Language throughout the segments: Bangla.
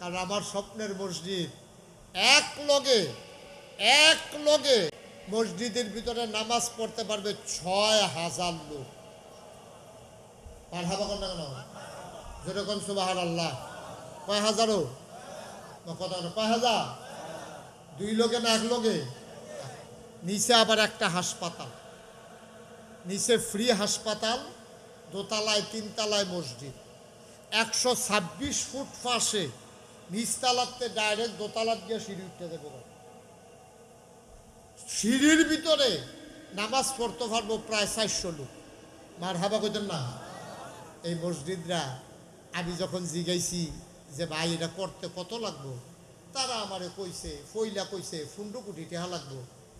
কারণ আমার স্বপ্নের মসজিদ। এক লগে এক লগে মসজিদের ভিতরে নামাজ পড়তে পারবে ছয় হাজার লোক। যেরকম সুবাহ আল্লাহ কয় হাজারও কত কয় হাজার? দুই লোকে না এক লোকে নিচে আবার একটা হাসপাতাল। নিচে ফ্রি হাসপাতাল, দোতলায়, তিনতলায় মসজিদ। একশো ছাব্বিশ ফুট পাশে নিচতলাতে ডাইরেক্ট দোতলার দিয়ে সিঁড়ি উঠতে দেবো সিঁড়ির ভিতরে নামাজ পড়তে পারব প্রায় চারশো লোক। মার হাবা কইতেন না, এই মসজিদরা আমি যখন জিগাইছি যে ভাই, এটা করতে কত লাগবো? তারা আমারে কইছে, ফইলা কইছে, ফুন্ডু কোটি টেহা লাগবো।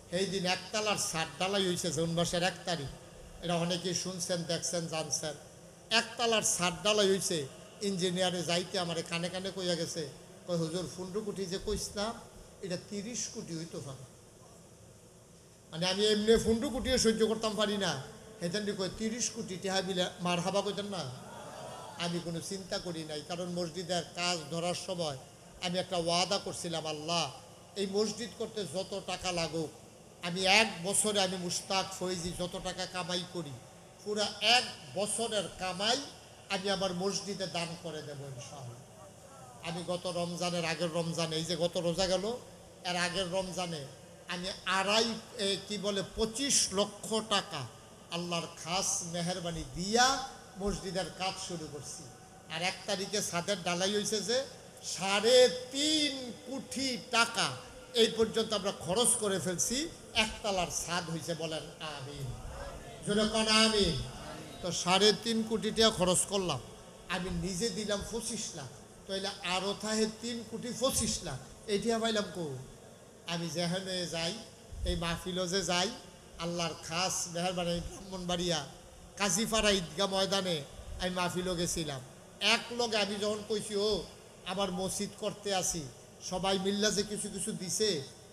সেই দিন একতলার ষাট ডালাই হয়েছে জুন মাসের এক তারিখ। এটা অনেকেই শুনছেন, দেখছেন, জানছেন। একতলার ষাট ডালাই হয়েছে ইঞ্জিনিয়ারে যাইতে আমারে কানে কানে কইয়া গেছে কই হুজুর ফুন্ডু কোটি যে কইসলাম এটা তিরিশ কোটি হইতো পারে মানে আমি এমনি ফুন্ডু কুটিও সহ্য করতাম পারি না। হেতেন কই তিরিশ কোটি টেহা মার হাবা কইতেন না? আমি কোনো চিন্তা করি নাই, কারণ মসজিদের কাজ ধরার সময় আমি একটা ওয়াদা করছিলাম, আল্লাহ, এই মসজিদ করতে যত টাকা লাগুক, আমি এক বছরে আমি মুস্তাক ফৈজি যত টাকা কামাই করি, পুরা এক বছরের কামাই আমি আমার মসজিদে দান করে দেবো ইনশাআল্লাহ। আমি গত রমজানের আগের রমজানে, এই যে গত রোজা গেল, এর আগের রমজানে আমি আড়াই কি বলে, পঁচিশ লক্ষ টাকা আল্লাহর খাস মেহরবানি দিয়া মসজিদের কাজ শুরু করছি। আর এক তারিখে ছাদের ডালাই হয়েছে যে সাড়ে তিন কোটি টাকা এই পর্যন্ত আমরা খরচ করে ফেলছি। একতলার ছাদ হয়েছে বলেন আমিন। আমিন। তো সাড়ে তিন কোটি টাকা খরচ করলাম। আমি নিজে দিলাম পঁচিশ লাখ। তাইলে আরও থাহে তিন কোটি পঁচিশ লাখ। এইটা পাইলাম কো আমি যেখানে যাই, এই মাহফিলও যে যাই, আল্লাহর খাস মেহরবানি ব্রাহ্মণবাড়িয়া, কাজীপাড়া ঈদগাহ ময়দানে আমি মাহফিলও গেছিলাম। এক লগে আমি যখন কইছি, ও আমার মসজিদ করতে আসি। সবাই মিল্লা যে কিছু কিছু দিছে,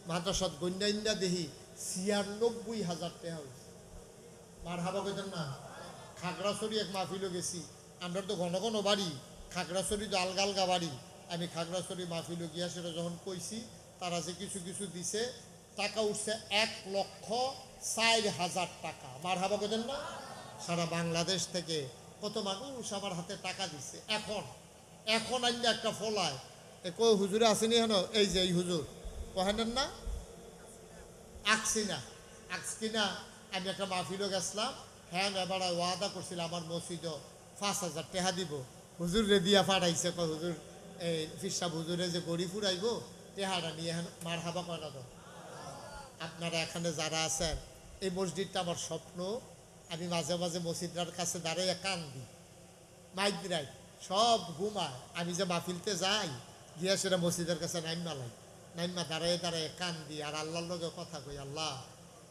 মাদ্রাসাত গন্যাইন্দা দেহি ছিয়ানব্বই হাজার টাকা হয়েছে মার হাবা কইতেন না। খাগড়াছড়ি এক মাহফিলও গেছি। আমরা তো ঘন ঘন বাড়ি, খাগড়াছড়ি তো আলগা আলগা বাড়ি। আমি খাগড়াছড়ি মাহফিলও গিয়া সেটা যখন কইছি, তারা যে কিছু কিছু দিছে, টাকা উঠছে এক লক্ষ চার হাজার টাকা। মার হাবা কইতেন না? সারা বাংলাদেশ থেকে। কত মানুষ আমার হাতে টাকা দিচ্ছে এখন এখন আনলে একটা ফলায়। কই হুজুরে আসেনি হেন এই যে, এই হুজুর। কহেন না? আঁকছি না। আঁকছি না। আমি একটা মাহফিলও গেছিলাম। হ্যাঁ এবার ওয়াদা করছিল আমার মসজিদও পাঁচ হাজার টেহা দিব। হুজুর রে দিয়া ফাটাইছে কয়, হুজুর, এই ফিসাব হুজুরে যে গড়ি ফুরাইব টেহাটা নিয়ে মার হাবা কয় না তো? আপনারা এখানে যারা আছেন, এই মসজিদটা আমার স্বপ্ন। আমি মাঝে মাঝে মসজিদটার কাছে দাঁড়িয়ে কান্দি। মাইক রাই সব ঘুমায়। আমি যে মাহফিলতে যাই, গিয়া সেটা মসজিদের কাছে নাইমা লাই। নাইমা দাঁড়ায় দাঁড়ায় কান্দি। আর আল্লাহর লগে কথা কই, আল্লাহ,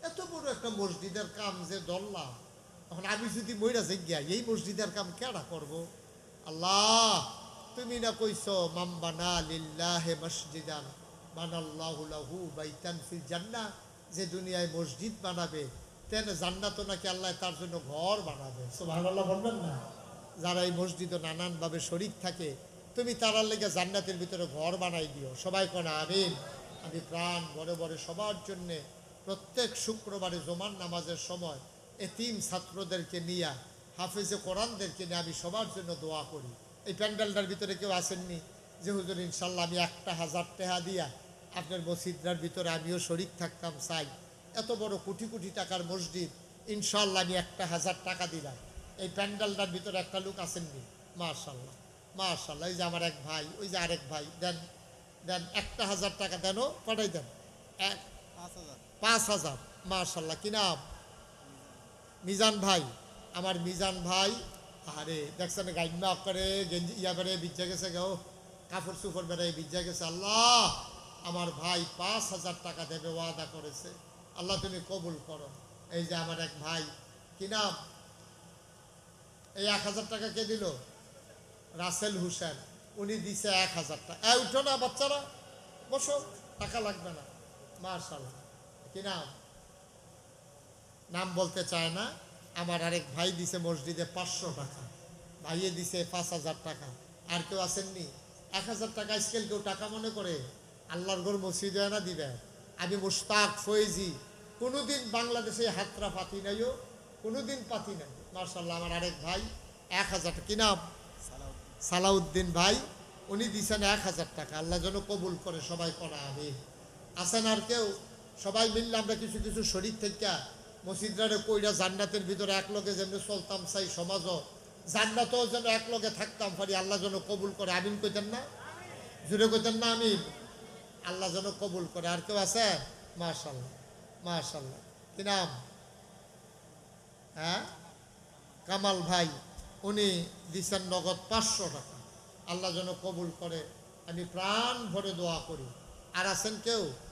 এত বড় একটা মসজিদের কাম যে ধরলাম এখন আমি যদি মইরা গিয়া এই মসজিদের কাম কেডা করব? আল্লাহ তুমি না কইছ মাম্বানা লিল্লাহে মসজিদান বানাল্লাহু লাহু বাইতান ফিল জান্নাহ যে দুনিয়ায় মসজিদ বানাবে তেন জান্নাত নাকি আল্লাহ তার জন্য ঘর বানাবে? সুবহানাল্লাহ বলবেন না। যারা এই মসজিদে নানানভাবে শরিক থাকে তুমি তারার লেগে জান্নাতের ভিতরে ঘর বানাই দিও। সবাই কোন আমিন। আমি প্রাণ বড় বড় সবার জন্যে প্রত্যেক শুক্রবারে জমান নামাজের সময় এতিম ছাত্রদেরকে নিয়ে হাফেজে কোরআনদেরকে নিয়ে আমি সবার জন্য দোয়া করি। এই প্যান্ডেলটার ভিতরে কেউ আসেননি? যে হুজুর ইনশাল্লাহ আমি একটা হাজার টাকা দিয়া আপনার মসজিদটার ভিতরে আমিও শরিক থাকতাম চাই। এত বড় কোটি কোটি টাকার মসজিদ ইনশাল্লাহ আমি একটা হাজার টাকা দিলাম। এই প্যান্ডেলটার ভিতরে একটা লোক আসেননি? মাশাল্লাহ মাশাল্লাহ। এই যে আমার এক ভাই ওই যে আরেক ভাই দেন দেন একটা হাজার টাকা দেনও পাঠাই দেন। এক পাঁচ হাজার মাশাল্লাহ। কি নাম? মিজান ভাই, আমার মিজান ভাই, আরে দেখছেন গাইমা করে, গেঞ্জি ইয়া করে, বিজ্জা গেছে গো। কাপড় চুপড় বেড়াই বিজ্জা গেছে। আল্লাহ, আমার ভাই পাঁচ হাজার টাকা দেবে, ওয়াদা করেছে। আল্লাহ, তুমি কবুল করো। এই যে আমার এক ভাই, কি নাম? এই এক হাজার টাকা কে দিল? রাসেল হুসেন। উনি দিছে এক হাজার টাকা। এ উঠো না বাচ্চারা, বসো, টাকা লাগবে না। মার্শাল্লাহ কি নাম? নাম বলতে চায় না। আমার আরেক ভাই দিছে মসজিদে পাঁচশো টাকা। ভাইয়ে দিছে পাঁচ হাজার টাকা। আর কেউ আসেননি। এক হাজার টাকা স্কেল কেউ টাকা মনে করে। আল্লাহর ঘর মসজিদে না দিবে। আমি মুস্তাক ফয়েজি। কোনোদিন বাংলাদেশে হাতরা পাতি নাইও। কোনোদিন পাতি নাই। মার্শাল্লাহ আমার আরেক ভাই এক হাজার টাকা। কি নাম? সালাউদ্দিন। ভাই। উনি দিছেন এক হাজার টাকা। আল্লাহ যেন কবুল করে সবাই করা আমি আছেন আর কেউ? সবাই মিললে আমরা কিছু কিছু শরীর থেকে মসজিদরারে কইরা জান্নাতের ভিতরে এক লগে যেমনি চলতাম চাই সমাজও, জান্নাতও যেন এক লগে থাকতাম পারি, আল্লাহ যেন কবুল করে। আমিন কইতেন না? জুড়ে কইতেন না আমিন? আল্লাহ যেন কবুল করে। আর কেউ আছে? মাশাল্লাহ মাশাল্লাহ কি নাম? হ্যাঁ? কামাল ভাই, উনি দিচ্ছেন নগদ পাঁচশো টাকা। আল্লাহ যেন কবুল করে। আমি প্রাণ ভরে দোয়া করি। আর আছেন কেউ?